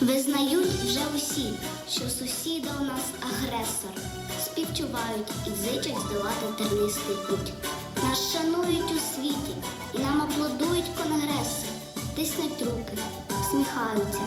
Визнають вже усі, що сусіда у нас агресор. Співчувають і зичать здолати тернистий путь. Нас шанують у світі і нам аплодують конгреси, тиснуть руки, всміхаються